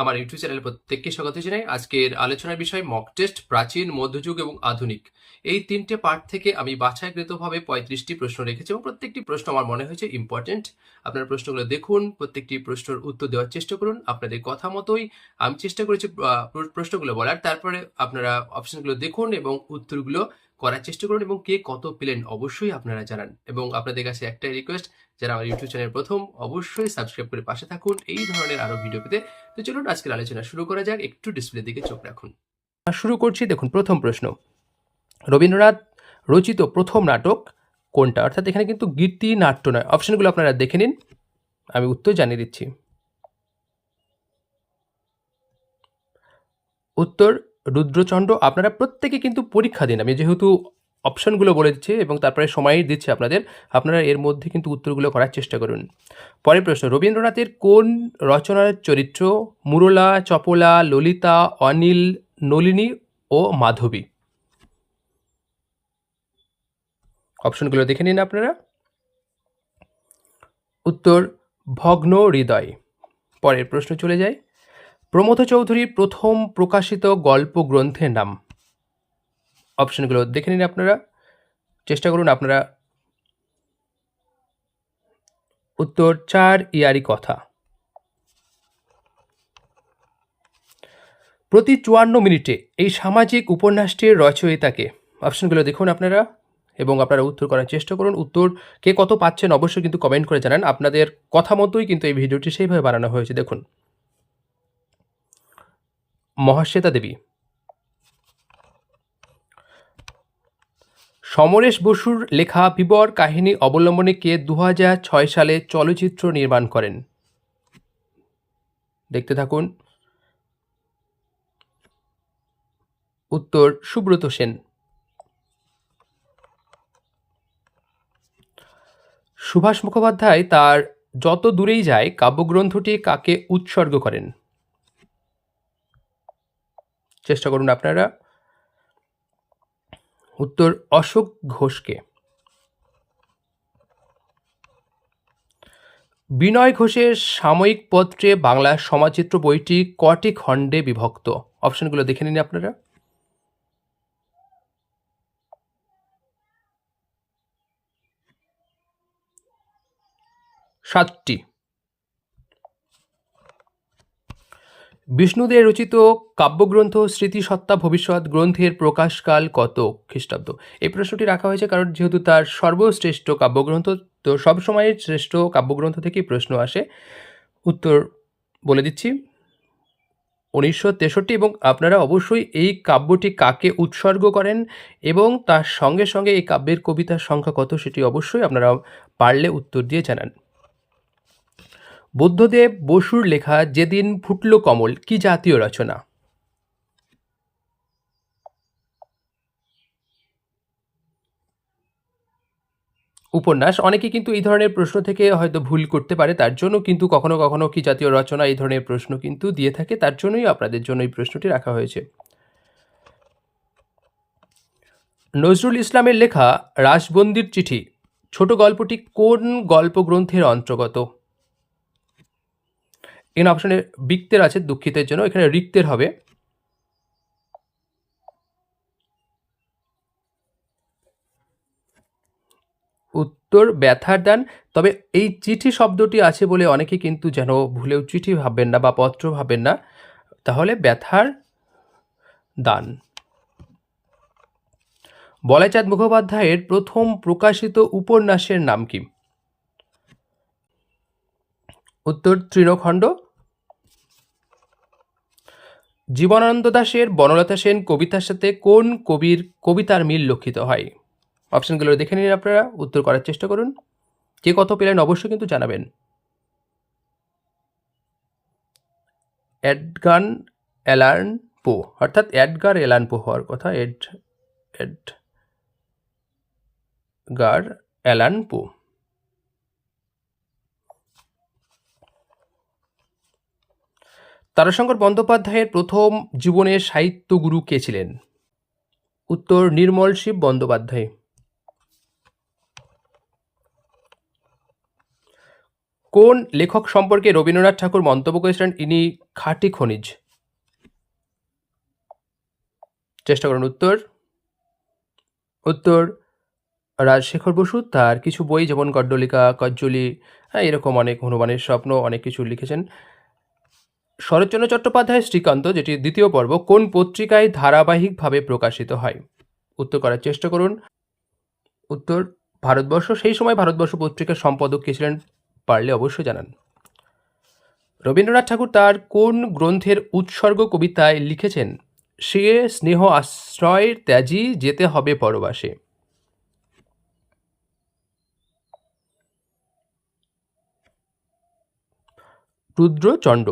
আমার ইউটিউব চ্যানেলে প্রত্যেককে স্বাগত জানাই। আজকের আলোচনার বিষয় মক টেস্ট প্রাচীন, মধ্যযুগ এবং আধুনিক। এই তিনটে পার্ট থেকে আমি বাছাইকৃতভাবে পঁয়ত্রিশটি প্রশ্ন রেখেছি এবং প্রত্যেকটি প্রশ্ন আমার মনে হয়েছে ইম্পর্টেন্ট আপনারা প্রশ্নগুলো দেখুন, প্রত্যেকটি প্রশ্নের উত্তর দেওয়ার চেষ্টা করুন। আপনাদের কথা মতোই আমি চেষ্টা করেছি প্রশ্নগুলো বলার। তারপরে আপনারা অপশনগুলো দেখুন এবং উত্তরগুলো করার চেষ্টা করুন এবং কে কত পেলেন অবশ্যই আপনারা জানান। এবং আপনাদের কাছে একটাই রিকোয়েস্ট যারা আমার ইউটিউব চ্যানেল প্রথম, অবশ্যই সাবস্ক্রাইব করে পাশে থাকুন। এই ধরনের আরও ভিডিও পেতে। তো চলুন, আজকের আলোচনা শুরু করা যাক। একটু ডিসপ্লে দিকে চোখ রাখুন। শুরু করছি, দেখুন, প্রথম প্রশ্ন। রবীন্দ্রনাথ রচিত প্রথম নাটক কোনটা? অর্থাৎ এখানে কিন্তু গীতি, নাট্য নয়। অপশনগুলো আপনারা দেখে নিন। আমি উত্তর জানিয়ে দিচ্ছি। উত্তর রুদ্রচন্দ্র আপনারা প্রত্যেকে কিন্তু পরীক্ষা দিন। আমি যেহেতু অপশনগুলো বলে দিচ্ছি এবং তারপরে সময় দিচ্ছে আপনাদের, আপনারা এর মধ্যে কিন্তু উত্তরগুলো করার চেষ্টা করুন। পরের প্রশ্ন, রবীন্দ্রনাথের কোন রচনার চরিত্র মুরলা, চপলা, ললিতা, অনিল, নলিনী ও মাধবী? অপশনগুলো দেখে নিন আপনারা। উত্তর, ভগ্ন হৃদয়। পরের প্রশ্ন চলে যায়। প্রমথ চৌধুরীর প্রথম প্রকাশিত গল্প গ্রন্থের নাম। অপশনগুলো দেখে নিন আপনারা। চেষ্টা করুন আপনারা উত্তর চার ইয়ারি কথা। প্রতি চুয়ান্ন মিনিটে এই সামাজিক উপন্যাসটির রচয়িতাকে, অপশনগুলো দেখুন আপনারা, এবং আপনারা উত্তর করার চেষ্টা করুন। উত্তর কে কত পাচ্ছেন অবশ্যই কিন্তু কমেন্ট করে জানান। আপনাদের কথা মতোই কিন্তু এই ভিডিওটি সেইভাবে বানানো হয়েছে। দেখুন মহাশ্বেতা দেবী। সমরেশ বসুর লেখা বিবর কাহিনী অবলম্বনে কে দু ছয় সালে চলচ্চিত্র নির্মাণ করেন? দেখতে থাকুন। উত্তর, সুব্রত সেন। সুভাষ মুখোপাধ্যায় তার যত দূরেই যায় কাব্যগ্রন্থটি কাকে উৎসর্গ করেন? চেষ্টা করুন আপনারা। উত্তর, অশোক ঘোষকে। বিনয় ঘোষের সাময়িক পত্রে বাংলা সমাচিত্র বইটি কটি খণ্ডে বিভক্ত? অপশনগুলো দেখে নিন আপনারা। সাতটি। বিষ্ণুদের রচিত কাব্যগ্রন্থ স্মৃতিসত্তা ভবিষ্যৎ গ্রন্থের প্রকাশকাল কত খ্রিস্টাব্দ? এই প্রশ্নটি রাখা হয়েছে কারণ যেহেতু তার সর্বশ্রেষ্ঠ কাব্যগ্রন্থ, তো সবসময়ের শ্রেষ্ঠ কাব্যগ্রন্থ থেকেই প্রশ্ন আসে। উত্তর বলে দিচ্ছি, উনিশশো তেষট্টি এবং আপনারা অবশ্যই এই কাব্যটি কাকে উৎসর্গ করেন এবং তার সঙ্গে সঙ্গে এই কাব্যের কবিতার সংখ্যা কত সেটি অবশ্যই আপনারা পারলে উত্তর দিয়ে জানান। বুদ্ধদেব বসুর লেখা যেদিন ফুটল কমল, কি জাতীয় রচনা? উপন্যাস, অনেকে কিন্তু এই ধরনের প্রশ্ন থেকে হয়তো ভুল করতে পারে, তার জন্য কিন্তু কখনো কখনো কি জাতীয় রচনা এই ধরনের প্রশ্ন কিন্তু দিয়ে থাকে, তার জন্যই আপনাদের জন্য এই প্রশ্নটি রাখা হয়েছে। নজরুল ইসলামের লেখা রাসবন্দির চিঠি, ছোট গল্পটি কোন গল্পগ্রন্থের অন্তর্গত? এখানে অপশনে বিক্তের আছে, দুঃখিতের জন্য। এখানে রিক্তের হবে। উত্তর, ব্যথার দান। তবে এই চিঠি শব্দটি আছে বলে অনেকে কিন্তু যেন ভুলেও চিঠি ভাববেন না বা পত্র ভাববেন না। তাহলে ব্যথার দান। বলাইচাঁদ মুখোপাধ্যায়ের প্রথম প্রকাশিত উপন্যাসের নাম কি? উত্তর, তৃণখণ্ড। জীবনানন্দ দাশের, বনলতা সেন কবিতার সাথে কোন কবির, কবিতার মিল লক্ষিত হয়? অপশনগুলো দেখে নিন আপনারা, উত্তর করার চেষ্টা করুন। কে কত পেলেন অবশ্যই কিন্তু জানাবেন। এডগান অ্যালার্ন পো, অর্থাৎ এডগার এলান পো হওয়ার কথা, এড এড গার অ্যালান পো। তারাশঙ্কর বন্দ্যোপাধ্যায়ের প্রথম জীবনের সাহিত্যগুরু কে ছিলেন? উত্তর, নির্মল শিব বন্দ্যোপাধ্যায়। কোন লেখক সম্পর্কে রবীন্দ্রনাথ ঠাকুর মন্তব্য করেছিলেন? ইনি খাঁটি খনিজ। চেষ্টা করুন উত্তর। উত্তর, রাজশেখর বসু, তার কিছু বই, যেমন গড্ডলিকা, কজ্জলি হ্যাঁ এরকম অনেক হনুমানের স্বপ্ন, অনেক কিছু লিখেছেন। শরৎচন্দ্র চট্টোপাধ্যায় শ্রীকান্ত, যেটি দ্বিতীয় পর্ব, কোন পত্রিকায় ধারাবাহিকভাবে প্রকাশিত হয়? উত্তর করার চেষ্টা করুন। উত্তর, ভারতবর্ষ, সেই সময় ভারতবর্ষ পত্রিকার সম্পাদক কে ছিলেন পারলে অবশ্যই জানান। রবীন্দ্রনাথ ঠাকুর তার কোন গ্রন্থের উৎসর্গ কবিতায় লিখেছেন? সে স্নেহ আশ্রয় ত্যাজি, যেতে হবে পরবাসে। রুদ্রচণ্ড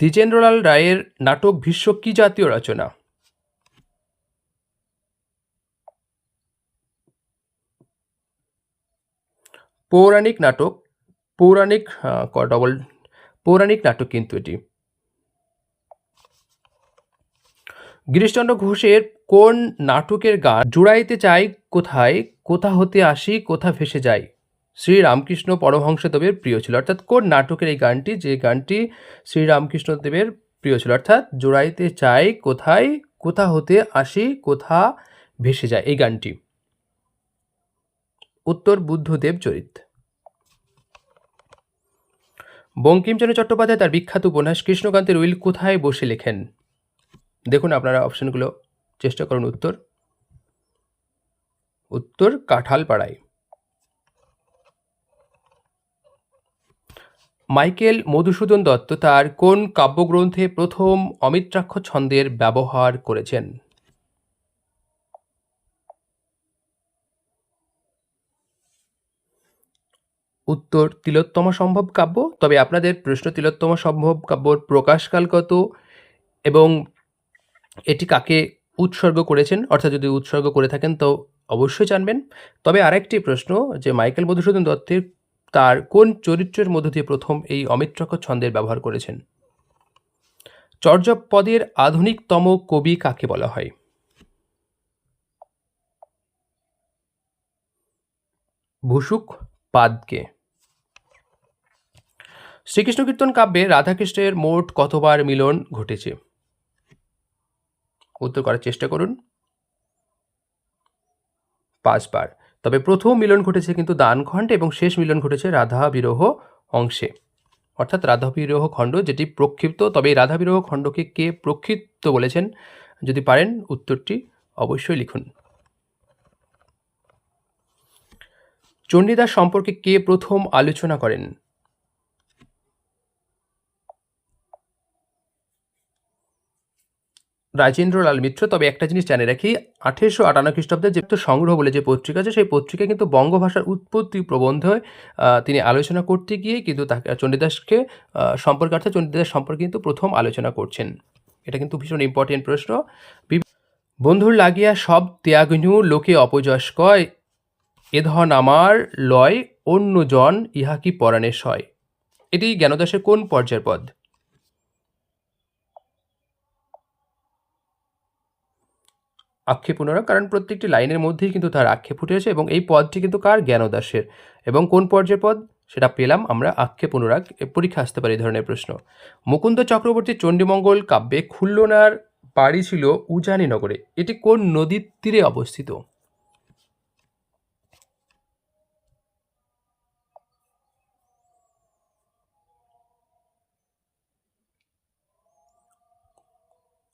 দ্বিজেন্দ্রলাল রায়ের নাটক ভীষ্ম কি জাতীয় রচনা? পৌরাণিক নাটক, পৌরাণিক ডবল পৌরাণিক নাটক কিন্তু এটি। গিরিশচন্দ্র ঘোষের কোন নাটকের গান জুড়াইতে চাই, কোথায়, কোথা হতে আসি, কোথা ভেসে যায় শ্রী রামকৃষ্ণ পরমহংসদেবের প্রিয় ছিল। অর্থাৎ কোন নাটকের এই গানটি? যে গানটি শ্রী রামকৃষ্ণদেবের প্রিয় ছিল। অর্থাৎ জোড়াইতে চাই কোথায়, কোথা হতে আসি, কোথা ভেসে যায়। এই গানটি। উত্তর বুদ্ধদেব চরিত। বঙ্কিমচন্দ্র চট্টোপাধ্যায় তার বিখ্যাত উপন্যাস কৃষ্ণকান্তের উইল কোথায় বসে লেখেন? দেখুন আপনারা অপশনগুলো। চেষ্টা করুন উত্তর। উত্তর কাঁঠালপাড়ায়। মাইকেল মধুসূদন দত্ত তার কোন কাব্যগ্রন্থে প্রথম অমিত্রাক্ষ ছন্দের ব্যবহার করেছেন? উত্তর, তিলোত্তম সম্ভব কাব্য। তবে আপনাদের প্রশ্ন, তিলোত্তম সম্ভব কাব্যর প্রকাশকাল কত? এবং এটি কাকে উৎসর্গ করেছেন? অর্থাৎ যদি উৎসর্গ করে থাকেন, তো অবশ্যই জানবেন। তবে আরেকটি প্রশ্ন, যে মাইকেল মধুসূদন দত্তের তার কোন চরিত্রের মধ্য দিয়ে প্রথম এই অমিত্রক ছন্দের ব্যবহার করেছেন? চর্যাপদের আধুনিকতম কবি কাকে বলা হয়? ভুসুক পাদকে। শ্রীকৃষ্ণ কীর্তন কাব্যে রাধাকৃষ্ণের মোট কতবার মিলন ঘটেছে? উত্তর করার চেষ্টা করুন। পাঁচবার। তবে প্রথম মিলন ঘটেছে কিন্তু দানখণ্ডে এবং শেষ মিলন ঘটেছে রাধা বিরহ অংশে। অর্থাৎ রাধা বিরহ খণ্ড যেটি প্রক্ষিপ্ত, তবে এই রাধা বিরহ খণ্ডকে কে প্রক্ষিপ্ত বলেছেন যদি পারেন উত্তরটি অবশ্যই লিখুন। চণ্ডীদাস সম্পর্কে কে প্রথম আলোচনা করেন? রাজেন্দ্রলাল মিত্র, তবে একটা জিনিস জানে রাখি, আঠেরোশো আটান্ন খ্রিস্টাব্দে যে সংগ্রহ বলে যে পত্রিকা আছে, সেই পত্রিকা কিন্তু বঙ্গভাষার উৎপত্তি প্রবন্ধে তিনি আলোচনা করতে গিয়ে কিন্তু তাকে, চণ্ডীদাসকে সম্পর্কার্থে চণ্ডীদাস সম্পর্কে কিন্তু প্রথম আলোচনা করছেন। এটা কিন্তু ভীষণ ইম্পর্টেন্ট প্রশ্ন। বন্ধুর লাগিয়া সব ত্যাগনু, লোকে অপযশ কয়, এ ধন আমার, লয় অন্য জন ইহা কি পরাণেশ হয় এটি জ্ঞানদাসের কোন পর্যায়ের পদ আক্ষেপ পুনরায় কারণ প্রত্যেকটি লাইনের মধ্যেই কিন্তু তার আক্ষেপ ফুটেছে এবং এই পদটি কিন্তু কার? জ্ঞানদাসের। এবং কোন পর্যায়ের পদ? সেটা পেলাম আমরা আক্ষেপ অনুরাগ পরীক্ষা আসতে পারি এই ধরনের প্রশ্ন। মুকুন্দ চক্রবর্তী চণ্ডীমঙ্গল কাব্যে খুল্লনার বাড়ি ছিল উজানি নগরে এটি কোন নদীর তীরে অবস্থিত?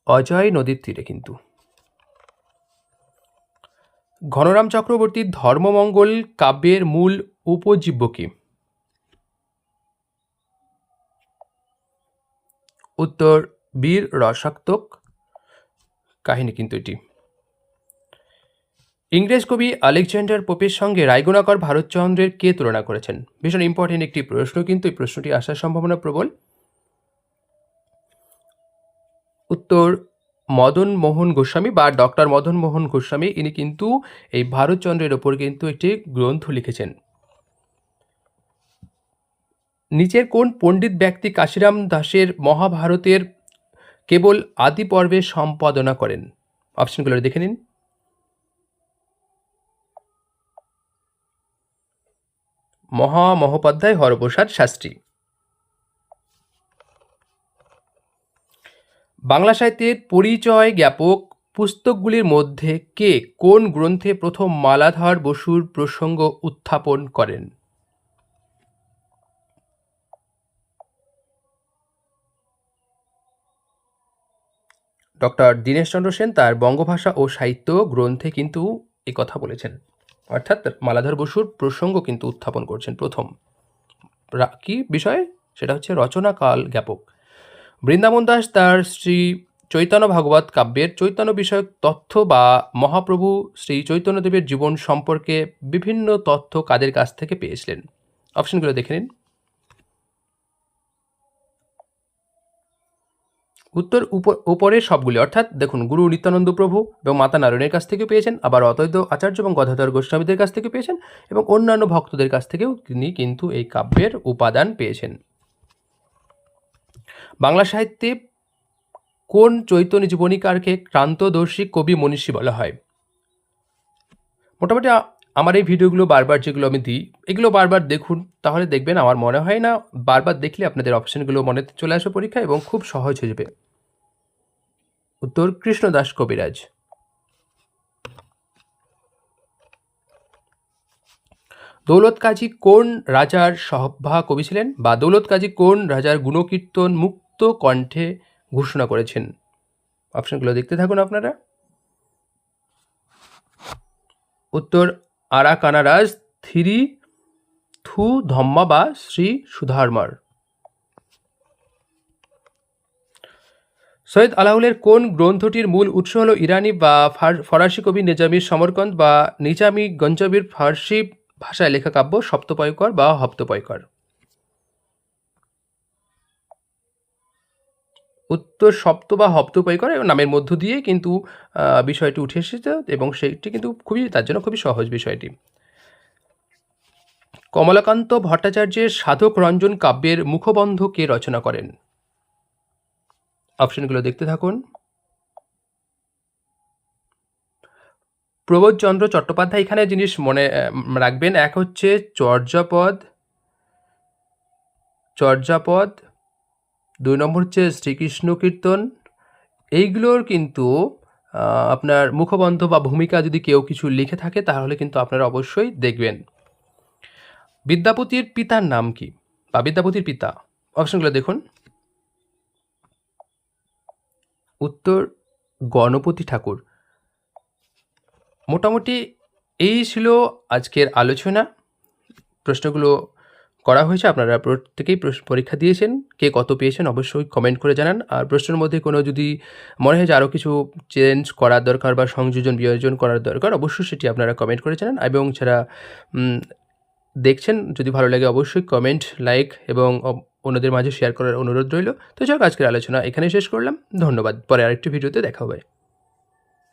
অজয় নদীর তীরে কিন্তু। ঘনরাম চক্রবর্তীর ধর্মমঙ্গল কাব্যের মূল উপজীব্য কি? উত্তর, বীর রসাক্তক কাহিনী কিন্তু এটি। ইংরেজ কবি আলেকজান্ডার পোপের সঙ্গে রায়গুণাকর ভারতচন্দ্রের কে তুলনা করেছেন? ভীষণ ইম্পর্টেন্ট একটি প্রশ্ন কিন্তু এই প্রশ্নটি আসার সম্ভাবনা প্রবল। উত্তর মদন মোহন গোস্বামী বা ডক্টর মদন মোহন গোস্বামী, ইনি কিন্তু এই ভারতচন্দ্রের ওপর কিন্তু একটি গ্রন্থ লিখেছেন। নিচের কোন পণ্ডিত ব্যক্তি কাশিরাম দাসের মহাভারতের কেবল আদি পর্বে সম্পাদনা করেন? অপশনগুলো দেখে নিন। মহামহোপাধ্যায় হরপ্রসাদ শাস্ত্রী। বাংলা সাহিত্যের পরিচয় জ্ঞাপক পুস্তকগুলির মধ্যে কে কোন গ্রন্থে প্রথম মালাধর বসুর প্রসঙ্গ উত্থাপন করেন? ডক্টর দীনেশচন্দ্র সেন তার বঙ্গভাষা ও সাহিত্য গ্রন্থে কিন্তু এই কথা বলেছেন। অর্থাৎ মালাধর বসুর প্রসঙ্গ কিন্তু উত্থাপন করছেন প্রথম। কি বিষয়? সেটা হচ্ছে রচনাকাল জ্ঞাপক। বৃন্দাবন দাস তার শ্রী চৈতন্য ভাগবত কাব্যের চৈতন্য বিষয়ক তথ্য বা মহাপ্রভু শ্রী চৈতন্যদেবের জীবন সম্পর্কে বিভিন্ন তথ্য কাদের কাছ থেকে পেয়েছিলেন? অপশনগুলো দেখে নিন। উত্তর উপ- উপরে সবগুলি, অর্থাৎ দেখুন, গুরু নিত্যানন্দ প্রভু এবং মাতা নারায়ণের কাছ থেকে পেয়েছেন, আবার অদ্বৈত আচার্য এবং গদাধর গোস্বামীদের কাছ থেকে পেয়েছেন এবং অন্যান্য ভক্তদের কাছ থেকেও তিনি কিন্তু এই কাব্যের উপাদান পেয়েছেন। বাংলা সাহিত্যে কোন চৈতন্য জীবনীকারকে ক্রান্তদর্শী কবি মনীষী বলা হয়? মোটামুটি আমার এই ভিডিওগুলো বারবার যেগুলো আমি দিই, এগুলো বারবার দেখুন, তাহলে দেখবেন আমার মনে হয় না, বারবার দেখলে আপনাদের অপশনগুলো মনে চলে আসবে পরীক্ষা এবং খুব সহজ হয়ে যাবে। উত্তর কৃষ্ণদাস কবিরাজ। দৌলত কাজী কোন রাজার সভা কবি ছিলেন বা দৌলত কাজী কোন রাজার গুণকীর্তন মুক্ত কণ্ঠে ঘোষণা করেছেন। অপশনগুলো দেখতে থাকুন আপনারা। উত্তর আরাকানারাজ থিরি থু ধম্মা বা শ্রী সুধারমার। সৈয়দ আলাউলের কোন গ্রন্থটির মূল উৎস হল ইরানি বা ফার- ফরাসি কবি নিজামির সমরকন্দ বা নিজামি গঞ্জাবির ফার্সি ভাষায় লেখা কাব্য সপ্তপয়কর বা হপ্তপয়কর? উত্তর সপ্ত বা হপ্তপয়কর নামের মধ্য দিয়ে কিন্তু বিষয়টি উঠে এসেছে এবং সেটি কিন্তু খুবই, তার জন্য খুবই সহজ বিষয়টি। কমলাকান্ত ভট্টাচার্যের সাধক রঞ্জন কাব্যের মুখবন্ধ কে রচনা করেন? অপশনগুলো দেখতে থাকুন। প্রবোধচন্দ্র চট্টোপাধ্যায় এখানে জিনিস মনে রাখবেন, এক হচ্ছে চর্যাপদ চর্যাপদ দুই নম্বর হচ্ছে শ্রীকৃষ্ণ কীর্তন। এইগুলোর কিন্তু আপনার মুখবন্ধ বা ভূমিকা যদি কেউ কিছু লিখে থাকে, তাহলে কিন্তু আপনারা অবশ্যই দেখবেন। বিদ্যাপতির পিতার নাম কি? বা বিদ্যাপতির পিতা, অপশনগুলো দেখুন। উত্তর, গণপতি ঠাকুর। মোটামুটি এই ছিল আজকের আলোচনা। প্রশ্নগুলো করা হয়েছে। আপনারা প্রত্যেকেই পরীক্ষা দিয়েছেন। কে কত পেয়েছেন অবশ্যই কমেন্ট করে জানান। আর প্রশ্নের মধ্যে কোনো যদি মনে হয় যে আরও কিছু চেঞ্জ করার দরকার বা সংযোজন, বিয়োজন করার দরকার, অবশ্যই সেটি আপনারা কমেন্ট করে জানান। এবং যারা দেখছেন, যদি ভালো লাগে অবশ্যই কমেন্ট লাইক এবং অন্যদের মাঝে শেয়ার করার অনুরোধ রইল। তো যাক, আজকের আলোচনা এখানে শেষ করলাম। ধন্যবাদ। পরে আরেকটি ভিডিওতে দেখা হবে।